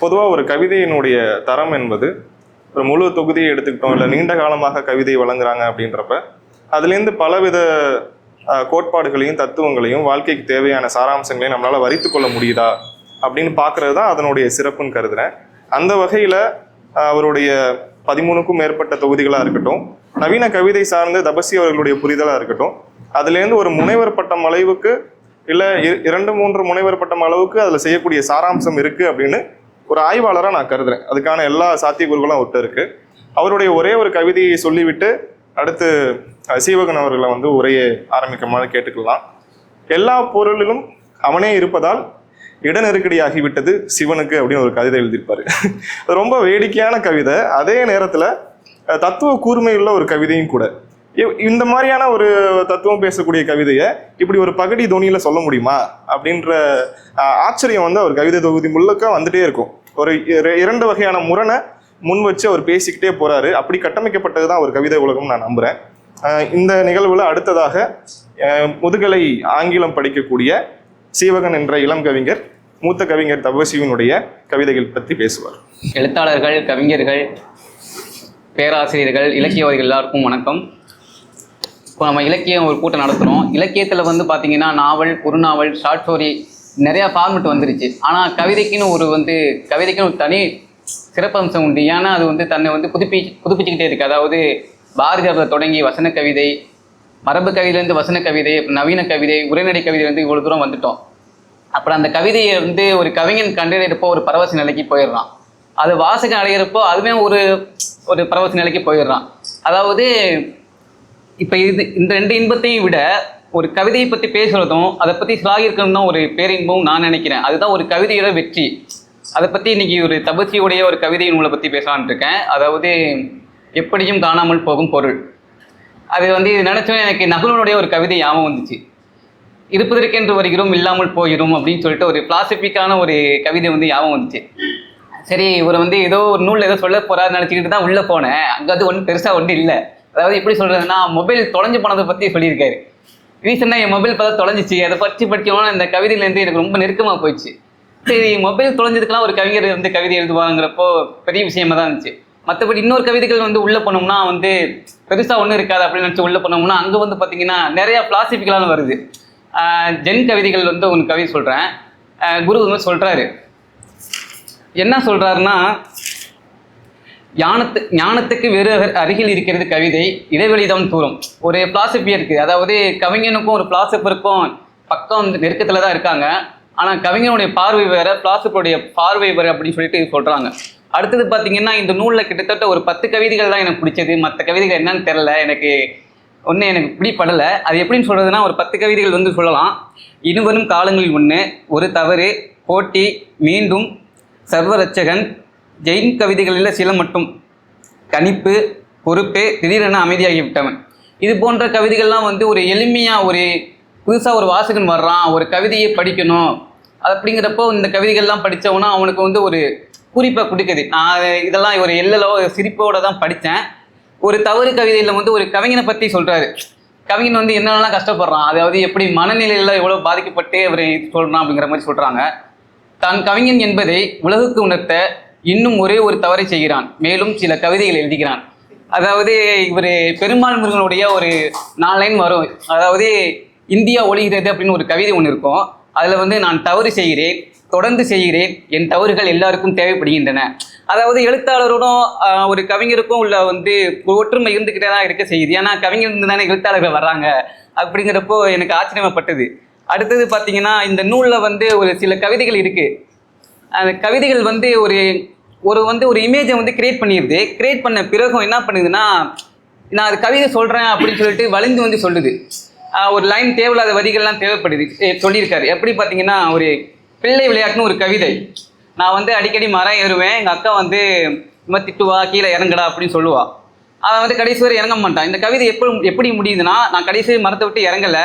பொதுவாக ஒரு கவிதையினுடைய தரம் என்பது ஒரு முழு தொகுதியை எடுத்துக்கிட்டோம் இல்லை நீண்ட காலமாக கவிதை வழங்குறாங்க அப்படின்றப்ப அதுலேருந்து பலவித கோட்பாடுகளையும் தத்துவங்களையும் வாழ்க்கைக்கு தேவையான சாராம்சங்களையும் நம்மளால் வரித்து கொள்ள முடியுதா அப்படின்னு பார்க்கறது தான் அதனுடைய சிறப்புன்னு கருதுறேன். அந்த வகையில் அவருடைய பதிமூணுக்கும் மேற்பட்ட தொகுதிகளாக இருக்கட்டும் நவீன கவிதை சார்ந்து தபசி அவர்களுடைய புரிதலாக இருக்கட்டும் அதுலேருந்து ஒரு முனைவர் பட்டம் அளவுக்கு இல்லை இரண்டு மூன்று முனைவர் பட்டம் அளவுக்கு அதில் செய்யக்கூடிய சாராம்சம் இருக்குது அப்படின்னு ஒரு ஆய்வாளராக நான் கருதுறேன். அதுக்கான எல்லா சாத்தியக்கூறுகளும் அவர்கிட்ட இருக்கு. அவருடைய ஒரே ஒரு கவிதையை சொல்லிவிட்டு அடுத்து சீவகன் அவர்களை வந்து உரையை ஆரம்பிக்குமாறு கேட்டுக்கலாம் எல்லா பொருளிலும் அவனே இருப்பதால் இட நெருக்கடியாகிவிட்டது சிவனுக்கு அப்படின்னு ஒரு கவிதை எழுதியிருப்பாரு. அது ரொம்ப வேடிக்கையான கவிதை. அதே நேரத்தில் தத்துவ கூர்மையுள்ள ஒரு கவிதையும் கூட. இந்த மாதிரியான ஒரு தத்துவம் பேசக்கூடிய கவிதையை இப்படி ஒரு பகடி தோனியில் சொல்ல முடியுமா? அப்படின்ற ஆச்சரியம் வந்து அவர் கவிதை தொகுதி முழுக்க வந்துட்டே இருக்கும். ஒரு இர- இரண்டு வகையான முரணை முன் வச்சு அவர் பேசிக்கிட்டே போறாரு. அப்படி கட்டமைக்கப்பட்டது தான் ஒரு கவிதை உலகம் நான் நம்புறேன். இந்த நிகழ்வுல அடுத்ததாக முதுகலை ஆங்கிலம் படிக்கக்கூடிய சீவகன் என்ற இளம் கவிஞர் மூத்த கவிஞர் தபசிவனுடைய கவிதைகள் பற்றி பேசுவார். எழுத்தாளர்கள் கவிஞர்கள் பேராசிரியர்கள் இலக்கியவாதிகள் எல்லாருக்கும் வணக்கம். இப்போ நம்ம இலக்கியம் ஒரு கூட்டம் நடத்துகிறோம் இலக்கியத்தில் வந்து பார்த்தீங்கன்னா நாவல் குறுநாவல் ஷார்ட் ஸ்டோரி நிறையா ஃபார்மெட் வந்துருச்சு. ஆனால் கவிதைக்குன்னு ஒரு வந்து கவிதைக்குன்னு ஒரு தனி சிறப்பம்சம் உண்டு. ஏன்னா அது வந்து தன்னை வந்து புதுப்பி புதுப்பிச்சுக்கிட்டே இருக்குது அதாவது பாரதியாரில் தொடங்கி வசன கவிதை மரபு கவிதையிலேருந்து வசன கவிதை அப்புறம் நவீன கவிதை உரைநடை கவிதையிலேருந்து இவ்வளோ தூரம் வந்துட்டோம். அப்புறம் அந்த கவிதையை வந்து ஒரு கவிஞன் கண்டறியறப்போ ஒரு பரவச நிலைக்கு போயிடுறான். அது வாசகம் அடையிறப்போ அதுவே ஒரு ஒரு பரவச நிலைக்கு போயிடுறான். அதாவது இப்போ இது இந்த ரெண்டு இன்பத்தையும் விட ஒரு கவிதையை பற்றி பேசுகிறதும் அதை பற்றி சிலாகிருக்கணும் தான் ஒரு பேரின்பம் நான் நினைக்கிறேன். அதுதான் ஒரு கவிதையோட வெற்றி. அதை பற்றி இன்னைக்கு ஒரு தபசியுடைய ஒரு கவிதை நூலை பற்றி பேசலாம்னு இருக்கேன். அதாவது எப்படியும் காணாமல் போகும் பொருள். அது வந்து இது நினச்சோம் எனக்கு நகுலனுடைய ஒரு கவிதை ஞாபகம் வந்துச்சு. இருப்பதற்கென்று வருகிறோம் இல்லாமல் போகிறோம் அப்படின்னு சொல்லிட்டு ஒரு பிலாசபிக்கான ஒரு கவிதை வந்து ஞாபகம் வந்துச்சு. சரி இவர் வந்து ஏதோ ஒரு நூலில் ஏதோ சொல்ல போறாருன்னு நினச்சிக்கிட்டு தான் உள்ளே போனேன். அங்கே அது ஒன்றும் பெருசாக ஒன்றும் இல்லை. அதாவது எப்படி சொல்கிறதுன்னா மொபைல் தொலைஞ்சு போனதை பற்றி சொல்லியிருக்காரு. ரீசெண்டாக என் மொபைல் பார்த்தா தொலைஞ்சிச்சு. அதை பற்றி படிக்கணும்னு இந்த கவிதையிலேருந்து எனக்கு ரொம்ப நெருக்கமாக போயிடுச்சு. சரி மொபைல் தொலைஞ்சதுக்கெல்லாம் ஒரு கவிஞர் வந்து கவிதை எழுதுவாங்கிறப்போ பெரிய விஷயமா தான் இருந்துச்சு. மற்றபடி இன்னொரு கவிதைகள் வந்து உள்ளே போனோம்னா வந்து பெருசாக ஒன்றும் இருக்காது அப்படின்னு நினச்சி உள்ளே போனோம்னா அங்கே வந்து பார்த்தீங்கன்னா நிறையா பிளாசிபிக்கலான வருது. ஜென் கவிதைகள் வந்து ஒன்று கவிதை சொல்கிறேன் குரு வந்து சொல்கிறாரு என்ன சொல்கிறாருன்னா ஞானத்து ஞானத்துக்கு வெறு அருகில் இருக்கிறது கவிதை இடைவெளிதான் தூரம். ஒரு பிலாசபி இருக்குது அதாவது கவிஞனுக்கும் ஒரு பிலாசபருக்கும் பக்கம் நெருக்கத்தில் தான் இருக்காங்க. ஆனால் கவிஞனுடைய பார்வை வேறு பிலாசபருடைய பார்வை வேறு அப்படின்னு சொல்லிட்டு சொல்கிறாங்க அடுத்தது பார்த்தீங்கன்னா இந்த நூலில் கிட்டத்தட்ட ஒரு பத்து கவிதைகள் தான் எனக்கு பிடிச்சது. மற்ற கவிதைகள் என்னன்னு தெரில எனக்கு ஒன்று எனக்கு பிடிப்படலை அது எப்படின்னு சொல்கிறதுனா ஒரு பத்து கவிதைகள் வந்து சொல்லலாம். இனிவரும் காலங்களில் ஒன்று ஒரு தவறு போட்டி மீண்டும் சர்வரட்சகன் ஜெயின் கவிதைகளில் சில மட்டும். கணிப்பு பொறுப்பு திடீரென அமைதியாகிவிட்டவன். இது போன்ற கவிதைகள்லாம் வந்து ஒரு எளிமையாக ஒரு புதுசாக ஒரு வாசகன் வர்றான் ஒரு கவிதையை படிக்கணும். அப்படிங்கிறப்போ இந்த கவிதைகள்லாம் படித்தவனா அவனுக்கு வந்து ஒரு குறிப்பை கொடுக்குது. நான் இதெல்லாம் ஒரு எல்லலோ சிரிப்போட தான் படித்தேன். ஒரு தவறு கவிதையில் வந்து ஒரு கவிஞனை பற்றி சொல்கிறாரு கவிஞன் வந்து என்னென்னலாம் கஷ்டப்படுறான் அதாவது எப்படி மனநிலையில் எவ்வளோ பாதிக்கப்பட்டு அவர் சொல்கிறான் அப்படிங்கிற மாதிரி சொல்கிறாங்க தான் கவிஞன் என்பதை உலகுக்கு உணர்த்த இன்னும் ஒரே ஒரு தவறை செய்கிறான். மேலும் சில கவிதைகள் எழுதுகிறான். அதாவது இவர் பெருமாள் முருகனுடைய ஒரு நாலு லைன் வரும். அதாவது இந்தியா ஒழிகிறது அப்படின்னு ஒரு கவிதை ஒன்று இருக்கும். அதில் வந்து நான் தவறு செய்கிறேன் தொடர்ந்து செய்கிறேன் என் தவறுகள் எல்லாருக்கும் தேவைப்படுகின்றன. அதாவது எழுத்தாளரோடும் ஒரு கவிஞருக்கும் உள்ள வந்து ஒற்றுமை இருந்துக்கிட்டே தான் இருக்க செய்யுது. ஏன்னா கவிஞர் இருந்து தானே எழுத்தாளர்கள் வர்றாங்க. அப்படிங்கிறப்போ எனக்கு ஆச்சரியப்பட்டது. அடுத்தது பார்த்தீங்கன்னா இந்த நூலில் வந்து ஒரு சில கவிதைகள் இருக்குது அந்த கவிதைகள் வந்து ஒரு ஒரு வந்து ஒரு இமேஜை வந்து கிரியேட் பண்ணிடுது கிரியேட் பண்ண பிறகும் என்ன பண்ணுதுன்னா நான் அது கவிதை சொல்கிறேன் அப்படின்னு சொல்லிட்டு வலிந்து வந்து சொல்லுது. ஒரு லைன் தேவையில்லாத வரிகள்லாம் தேவைப்படுது. சொல்லியிருக்காரு. எப்படி பார்த்தீங்கன்னா ஒரு பிள்ளை விளையாட்டுன்னு ஒரு கவிதை. நான் வந்து அடிக்கடி மரம் ஏறுவேன் எங்கள் அக்கா வந்து இந்த மாதிரி திட்டுவா கீழே இறங்குடா அப்படின்னு சொல்லுவா. அவன் வந்து கடைசி வரை இறங்க மாட்டான். இந்த கவிதை எப்படி எப்படி முடியுதுன்னா நான் கடைசி மரத்தை விட்டு இறங்கலை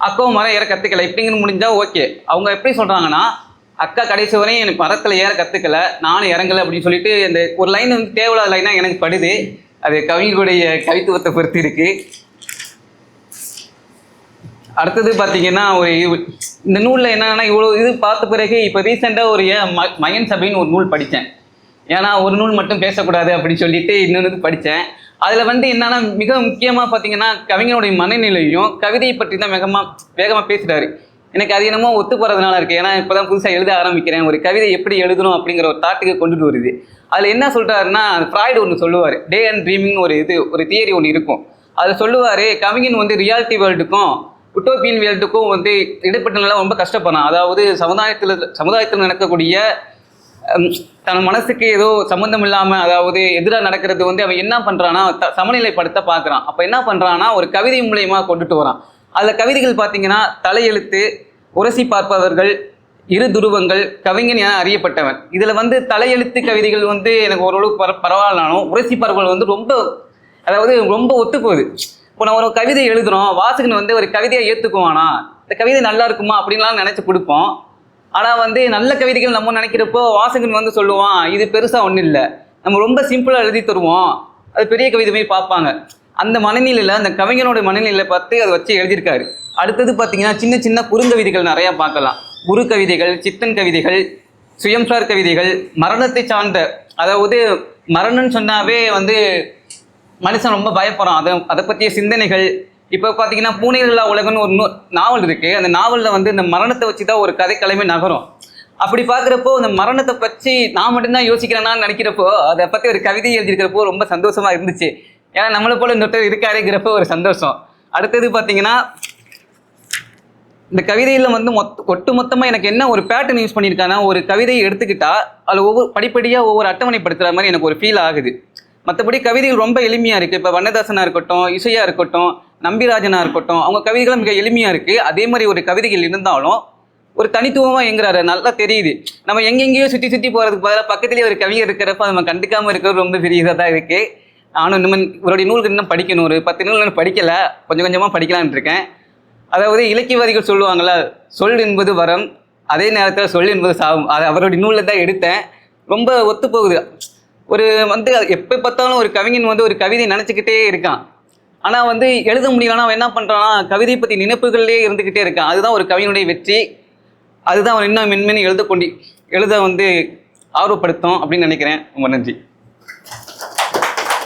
அக்காவும் மரம் ஏற கற்றுக்கல இப்படிங்கிற முடிஞ்சால் ஓகே அவங்க எப்படி சொல்கிறாங்கன்னா அக்கா கடைசி வரையும் எனக்கு மரத்தில் ஏற கற்றுக்கல நானும் இறங்கலை அப்படின்னு சொல்லிட்டு இந்த ஒரு லைன் வந்து தேவையில்லாத லைனாக எனக்கு படுது. அது கவிஞருடைய கவித்துவத்தை பொறுத்து இருக்கு. அடுத்தது பார்த்தீங்கன்னா ஒரு இந்த நூலில் என்னன்னா இவ்வளோ இது பார்த்த பிறகு இப்போ ரீசெண்டாக ஒரு ம- மயன் சபைன்னு ஒரு நூல் படித்தேன் ஏன்னா ஒரு நூல் மட்டும் பேசக்கூடாது அப்படின்னு சொல்லிட்டு இன்னொன்று படித்தேன் அதில் வந்து என்னென்னா மிக முக்கியமாக பார்த்தீங்கன்னா கவிஞனுடைய மனநிலையும் கவிதையை பற்றி தான் வேகமாக வேகமாக பேசுகிறாரு எனக்கு அது என்னமோ ஒத்து போகிறதுனால இருக்குது ஏன்னா இப்போ தான் புதுசாக எழுத ஆரம்பிக்கிறேன். ஒரு கவிதை எப்படி எழுதணும் அப்படிங்கிற ஒரு தாட்டுக்கு கொண்டுட்டு வருது. அதில் என்ன சொல்கிறாருன்னா ஃப்ராய்டு ஒன்று சொல்லுவார். டே அண்ட் ட்ரீமிங் ஒரு இது ஒரு தியரி ஒன்று இருக்கும். அதில் சொல்லுவார் கவிஞன் வந்து ரியாலிட்டி வேர்ல்டுக்கும் உட்டோப்பியன் வேர்ல்டுக்கும் வந்து இடைப்பட்ட ரொம்ப கஷ்டப்படுறான். அதாவது சமுதாயத்தில் சமுதாயத்தில் நடக்கக்கூடிய தன் மனசுக்கு ஏதோ சம்மந்தம் இல்லாமல் அதாவது எதிராக நடக்கிறது வந்து அவன் என்ன பண்ணுறான்னா த சமநிலைப்படுத்த பார்க்குறான். அப்போ என்ன பண்ணுறான்னா ஒரு கவிதை மூலயமா கொண்டுட்டு வரான். அதில் கவிதைகள் பார்த்தீங்கன்னா தலையெழுத்து உரசி பார்ப்பவர்கள் இரு துருவங்கள் கவிஞன் என அறியப்பட்டவன். இதில் வந்து தலையெழுத்து கவிதைகள் வந்து எனக்கு ஓரளவுக்கு பர பரவாயில்லாலும் உரசி பார்ப்பவர்கள் வந்து ரொம்ப அதாவது ரொம்ப ஒத்து போகுது இப்போ நான் ஒரு கவிதை எழுதுகிறோம் வாசகன் வந்து ஒரு கவிதையை ஏற்றுக்குவானா இந்த கவிதை நல்லா இருக்குமா? அப்படின்லாம் நினச்சி கொடுப்போம். ஆனால் வந்து நல்ல கவிதைகள் நம்ம நினைக்கிறப்போ வாசகன் வந்து சொல்லுவான் இது பெருசாக ஒன்றும் இல்லை. நம்ம ரொம்ப சிம்பிளாக எழுதி தருவோம். அது பெரிய கவிதை மாதிரி பார்ப்பாங்க. அந்த மனநிலையில் அந்த கவிஞனோட மனநிலையில் பார்த்து அதை வச்சு எழுதியிருக்காரு. அடுத்தது பார்த்தீங்கன்னா சின்ன சின்ன குறுங்கவிதைகள் நிறையா பார்க்கலாம். குரு கவிதைகள் சித்தன் கவிதைகள் சுயம்சார் கவிதைகள் மரணத்தை சார்ந்த அதாவது மரணம்னு சொன்னாவே வந்து மனுஷன் ரொம்ப பயப்படுறான். அதை அதை பற்றிய சிந்தனைகள். இப்போ பார்த்தீங்கன்னா பூனைகளா உலகம்னு ஒரு நாவல் இருக்குது அந்த நாவலில் வந்து இந்த மரணத்தை வச்சு தான் ஒரு கதை கிளம்பி நகரும். அப்படி பார்க்குறப்போ அந்த மரணத்தை பற்றி நான் மட்டும்தான் யோசிக்கிறேன்னா நினைக்கிறப்போ அதை பற்றி ஒரு கவிதை எழுதியிருக்கிறப்போ ரொம்ப சந்தோஷமாக இருந்துச்சு. ஏன்னா நம்மளை போல இன்னொருத்தர் இருக்காருங்கிறப்ப ஒரு சந்தோஷம். அடுத்தது பார்த்தீங்கன்னா இந்த கவிதையில் வந்து மொத்த ஒட்டு மொத்தமாக எனக்கு என்ன ஒரு பேட்டர்ன் யூஸ் பண்ணியிருக்காங்கன்னா ஒரு கவிதையை எடுத்துக்கிட்டா அதில் ஒவ்வொரு படிப்படியாக ஒவ்வொரு அட்டவணைப்படுத்துகிற மாதிரி எனக்கு ஒரு ஃபீல் ஆகுது. மற்றபடி கவிதைகள் ரொம்ப எளிமையாக இருக்குது இப்போ வண்ணதாசனாக இருக்கட்டும் இசையாக இருக்கட்டும் நம்பிராஜனாக இருக்கட்டும் அவங்க கவிதைகளும் மிக எளிமையாக இருக்குது அதே மாதிரி ஒரு கவிதைகள் இருந்தாலும் ஒரு தனித்துவமாக எங்கிறாரு நல்லா தெரியுது. நம்ம எங்கெங்கேயோ சுற்றி சுற்றி போகிறதுக்கு பதிலாக பக்கத்துலேயே ஒரு கவிஞர் இருக்கிறப்ப அதை நம்ம கண்டுக்காமல் இருக்கிறது ரொம்ப பெரிய இதாக தான் இருக்குது நானும் இன்னும் இவருடைய நூல்கள் இன்னும் படிக்கணும். ஒரு பத்து நூல் இன்னும் படிக்கலை. கொஞ்சம் கொஞ்சமாக படிக்கலான் இருக்கேன். அதாவது இலக்கியவாதிகள் சொல்லுவாங்கள்ல சொல் என்பது வரம் அதே நேரத்தில் சொல் என்பது சாகும் அதை அவருடைய நூலில் தான் எடுத்தேன். ரொம்ப ஒத்து போகுது ஒரு வந்து எப்போ பார்த்தாலும் ஒரு கவிஞன் வந்து ஒரு கவிதை நினச்சிக்கிட்டே இருக்கான். ஆனால் வந்து எழுத முடியலன்னா அவன் என்ன பண்ணுறான்னா கவிதை பற்றி நினைப்புகள்லேயே இருந்துக்கிட்டே இருக்கான். அதுதான் ஒரு கவிஞனுடைய வெற்றி. அதுதான் அவன் இன்னும் மென்மென்னு எழுத கொண்டு எழுத வந்து ஆர்வப்படுத்தும் அப்படின்னு நினைக்கிறேன். ரொம்ப நன்றி.